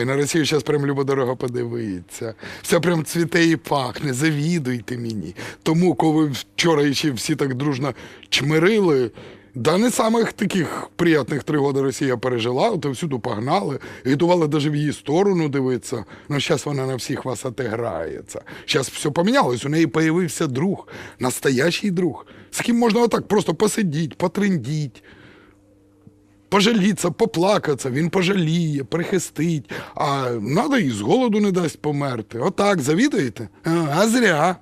Ой, на Росію зараз прям любо-дорого подивитися. Все прям цвіте і пахне, завідуйте мені. Тому, коли вчора ще всі так дружно чмирили, да не самих таких приятних три роки Росія пережила, то всюди погнали, готували навіть в її сторону дивитися. Ну, зараз вона на всіх вас отиграється. Зараз все помінялось, у неї появився друг, настоящий друг, з ким можна отак просто посидіти, потрендіть пожаліться, поплакатися, він пожаліє, прихистить, а надо і з голоду не дасть померти. Отак, завідуєте? А, а зря.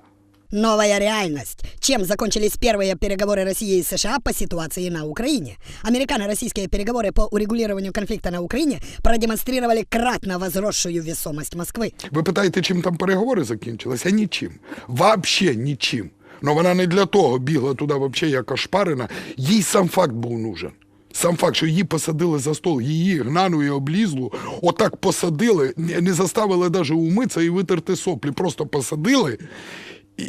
Новая реальность. Чем закончились первые переговоры России и США по ситуации на Украине? Американо-российские переговоры по урегулированию конфликта на Украине продемонстрировали кратно возросшую весомость Москвы. Ви питаєте, чим там переговори закінчились? А нічим. Вообще нічим. Ну вона не для того бігла туди взагалі як ошпарена. Їй сам факт був нужен. Сам факт, що її посадили за стол, її гнану і облізлу, отак посадили, не заставили навіть умитися і витерти соплі. Просто посадили і,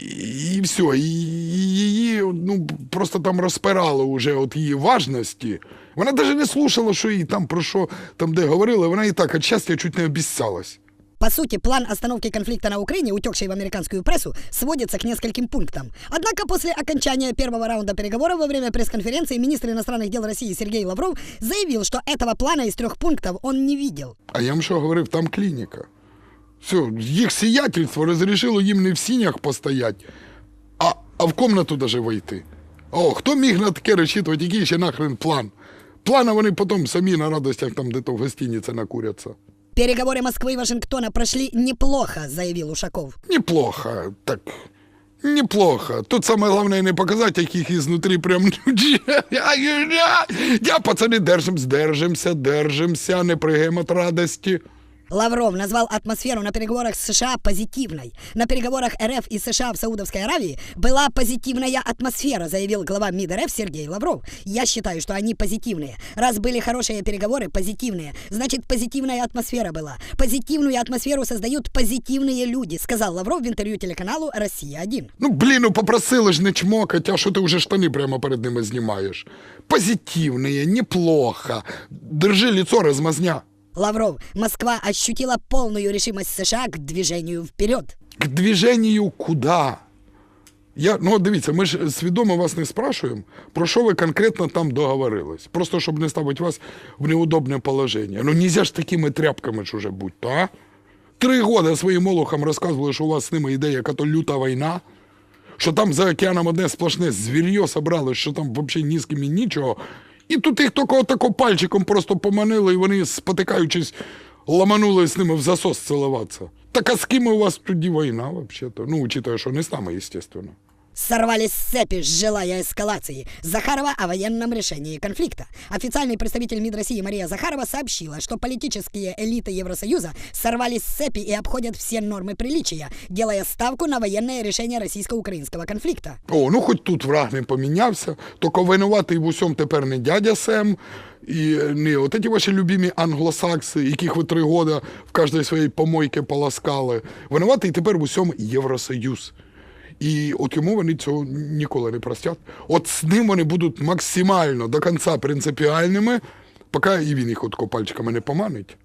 і все. І її ну, просто там розпирало уже от її важності. Вона навіть не слушала, що їй там про що там де говорили. Вона і так від щастя чуть не обіцялась. По сути, план остановки конфликта на Украине, утекший в американскую прессу, сводится к нескольким пунктам. Однако после окончания первого раунда переговоров во время пресс-конференции министр иностранных дел России Сергей Лавров заявил, что этого плана из трех пунктов он не видел. А я вам що говорив, там клініка. Все, їх сіятельство розрішило їм не в сінях постоять, а, а в комнату даже вийти. О, хто міг на таке розчитувати, який ще нахрен план? Плана вони потім самі на радостях там де-то в гостиниці накуряться. Переговоры Москвы и Вашингтона прошли неплохо, заявил Ушаков. Неплохо, так. Неплохо. Тут саме головне не показати, яких изнутри прям. Я, пацаны, держимся, держимося, держимося, не прыгаем от радості. Лавров назвал атмосферу на переговорах с США позитивной. На переговорах РФ и США в Саудовской Аравии была позитивная атмосфера, заявил глава МИД РФ Сергей Лавров. Я считаю, что они позитивные. Раз были хорошие переговоры, позитивные, значит позитивная атмосфера была. Позитивную атмосферу создают позитивные люди, сказал Лавров в интервью телеканалу «Россия-1». Ну, блін, ну попросили ж не чмокать, а що ти вже штани прямо перед ними знімаєш? Позитивные, неплохо. Держи лицо, размазня. Лавров, Москва ощутила полную решимость США к движению вперед. К движению куда? Я, ну дивіться, ми ж свідомо вас не спрашуємо, про що ви конкретно там договорились. Просто щоб не ставити вас в неудобне положення. Ну нельзя ж такими тряпками ж уже будь, то, а? Три года своїм молохам розказували, що у вас з ними йде яка-то люта війна, що там за океаном одне сплошне звір'я собрали, що там взагалі ні з ким і нічого. І тут їх тільки отако пальчиком просто поманили, і вони, спотикаючись, ламанули з ними в засос цілуватися. Так а з ким у вас тоді війна, взагалі-то? Ну, учитывая, що не з нами, естественно Сорвались с цепи, желая эскалации. Захарова о военном решении конфликта. Официальный представитель МИД России Мария Захарова сообщила, что политические элиты Евросоюза сорвались с цепи и обходят все нормы приличия, делая ставку на военное решение российско-украинского конфликта. О, ну хоч тут враг не помінявся, тільки винуватий в усьому тепер не дядя Сем, і не от ці ваші любимі англосакси, яких ви три роки в кожній своїй помойці полоскали. Винуватий тепер в усьому Євросоюз. І от йому вони цього ніколи не простять. От з ним вони будуть максимально до кінця принципіальними, поки і він їх от пальчиками не поманить.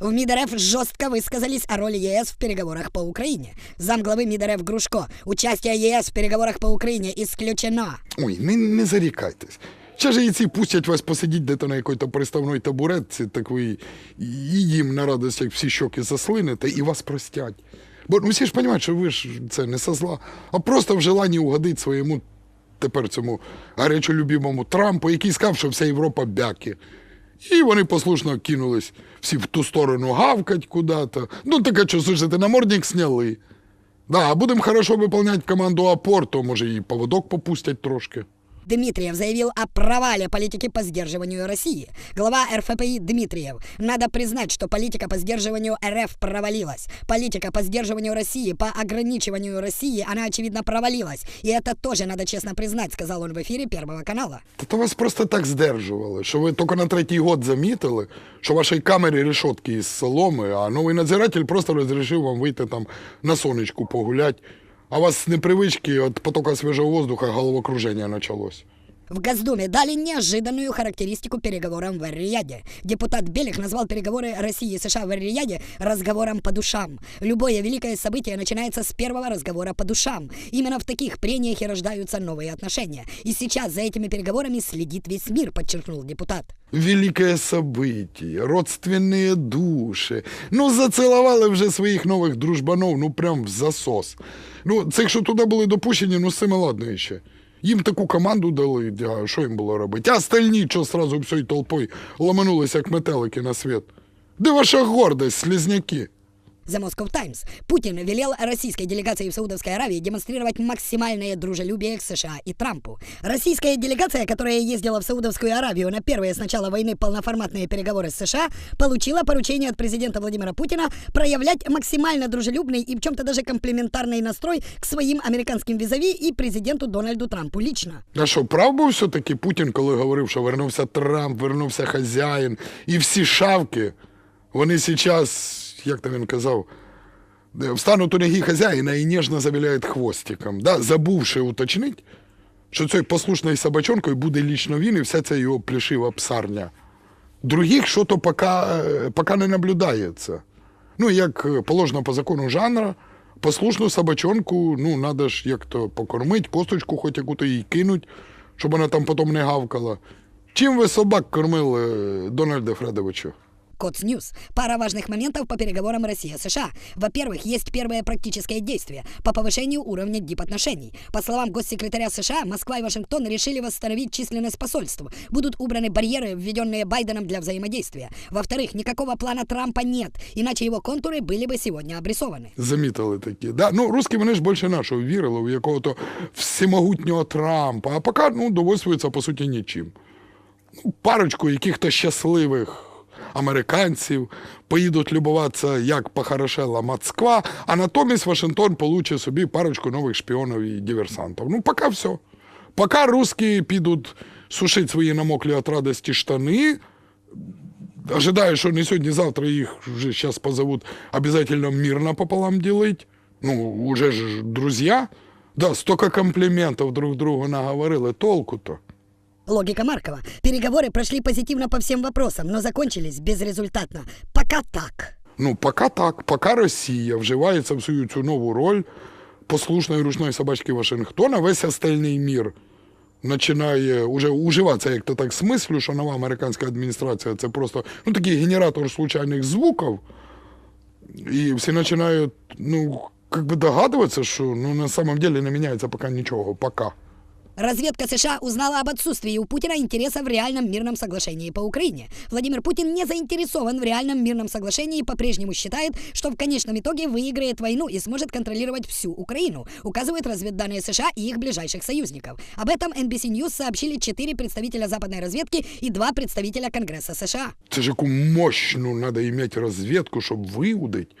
В МИД РФ жестко высказались о роли ЕС в переговорах по Украине. Замглавы МИД РФ Грушко. Участие ЕС в переговорах по Украине исключено. Ой, не, не зарікайтесь. Ще ж ці пустять вас посидіть де-то на якій-то приставної табуретці, так ви і їм на радость, як всі щоки заслините, і вас простять. Бо ну, всі ж розуміють, що ви ж це не со зла, а просто в желанні угодити своєму тепер цьому гарячо любимому Трампу, який сказав, що вся Європа бяки. І вони послушно кинулись всі в ту сторону гавкать куди-то. Ну, таке, що слушайте, намордник сняли. Да, будемо хорошо виконувати команду АПОР, то може і поводок попустять трошки. Дмитриев заявил о провале политики по сдерживанию России. Глава РФПИ Дмитриев. Надо признать, что политика по сдерживанию РФ провалилась. Политика по сдерживанию России, по ограничиванию России, она, очевидно, провалилась. И это тоже надо честно признать, сказал он в эфире Первого канала. Та то вас просто так здержували, що ви тільки на третій год замітили, що в вашій камері решетки із соломи, а новий надзиратель просто розрішив вам вийти там на сонечку погулять, а у вас з непривички від потока свіжого воздуха головокруження почалось. В Госдуме дали неожиданную характеристику переговорам в Эр-Рияде. Депутат Белих назвал переговоры России и США в Эр-Рияде разговором по душам. Любое великое событие начинается с первого разговора по душам. Именно в таких прениях и рождаются новые отношения. И сейчас за этими переговорами следит весь мир, подчеркнул депутат. Великое событие, родственные душі. Ну, зацілували вже своїх нових дружбанов, ну прям в засос. Ну, цих, що туди були допущені, ну з цими ладно ще. Їм таку команду дали, а що їм було робити? А остальні, що сразу всією толпою ламанулися, як метелики на світ. Де ваша гордость, слізняки? The Moscow Times. Путин велел российской делегации в Саудовской Аравии демонстрировать максимальное дружелюбие к США и Трампу. Российская делегация, которая ездила в Саудовскую Аравию на первые с начала войны полноформатные переговоры с США, получила поручение от президента Владимира Путина проявлять максимально дружелюбный и в чем-то даже комплементарный настрой к своим американским визави и президенту Дональду Трампу лично. А що, прав був все-таки Путін, коли говорив, що вернувся Трамп, вернувся хазяїн, і всі шавки, вони зараз, Як то він казав, встануть у ноги хазяїна і ніжно завіляють хвостиком, да? забувши уточнити, що цією послушною собачонкою буде лічно він і вся ця його плешива псарня. Других що то поки, е, поки не наблюдається. Ну, як е, положено по закону жанра, послушну собачонку, ну, треба ж як-то покормити, косточку хоч яку-то їй кинуть, щоб вона там потім не гавкала. Чим ви собак кормили, Дональде Фредовичу? Коц Ньюс. Пара важных моментов по переговорам Россия-США. Во-первых, есть первое практическое действие по повышению уровня дипотношений. По словам госсекретаря США, Москва и Вашингтон решили восстановить численность посольств. Будут убраны барьеры, введенные Байденом для взаимодействия. Во-вторых, никакого плана Трампа нет, иначе его контуры были бы сегодня обрисованы. Замітили такі. Да? Ну, русські вони ж більше нашого вірили в якого-то всемогутнього Трампа, а поки ну, довольствуються, по суті, нічим. Ну, парочку яких-то щасливих Американців поїдуть любуватися, як похорошела Москва, а натомість Вашингтон получить собі парочку нових шпіонів і диверсантів. Ну, поки все. Поки русські підуть сушити свої намоклі від радості штани, ожидаю, что не сегодня, не завтра их уже сейчас позовут обязательно мирно пополам делить. Ну, уже же друзья. Да, столько комплиментов друг другу наговорили, толку-то. Логика Маркова. Переговоры прошли позитивно по всем вопросам, но закончились безрезультатно. Пока так. Ну, пока так, пока Росія вживається в свою цю нову роль послушної ручної собачки Вашингтона, весь остальний мір починає уже уживатися, як то так смислю, що нова американська адміністрація це просто ну, такий генератор случайних звуків. І всі починають, ну, как бы догадуватися, що ну, на самом деле не міняється поки нічого, пока. Разведка США узнала об отсутствии у Путина интереса в реальном мирном соглашении по Украине. Владимир Путин не заинтересован в реальном мирном соглашении и по-прежнему считает, что в конечном итоге выиграет войну и сможет контролировать всю Украину, указывают разведданные США и их ближайших союзников. Об этом NBC News сообщили четыре представителя западной разведки и два представителя Конгресса США. Це ж яку мощну треба іметь розвідку, щоб виудити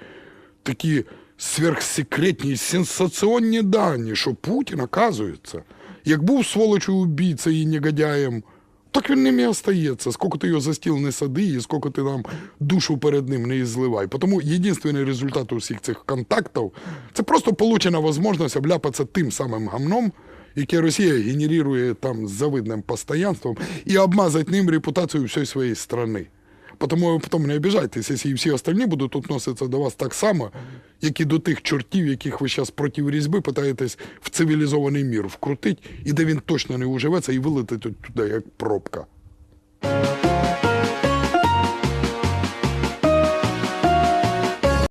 такі сверхсекретні, сенсаційні дані, що Путін, оказується, як був сволочою убійцею і негодяєм, так він ним і остається. Скільки ти його за стіл не сади, і скільки ти нам душу перед ним не ізливай. Тому єдиний результат усіх цих контактів це просто получена можливість обляпатися тим самим гамном, яке Росія генерує там з завидним постоянством, і обмазати ним репутацію всієї своєї країни. Тому ви потім не обіжайтеся, якщо всі остальні будуть відноситися до вас так само, як і до тих чортів, яких ви зараз проти різьби питаєтесь в цивілізований мір вкрутити, і де він точно не уживеться і вилетить туди, як пробка.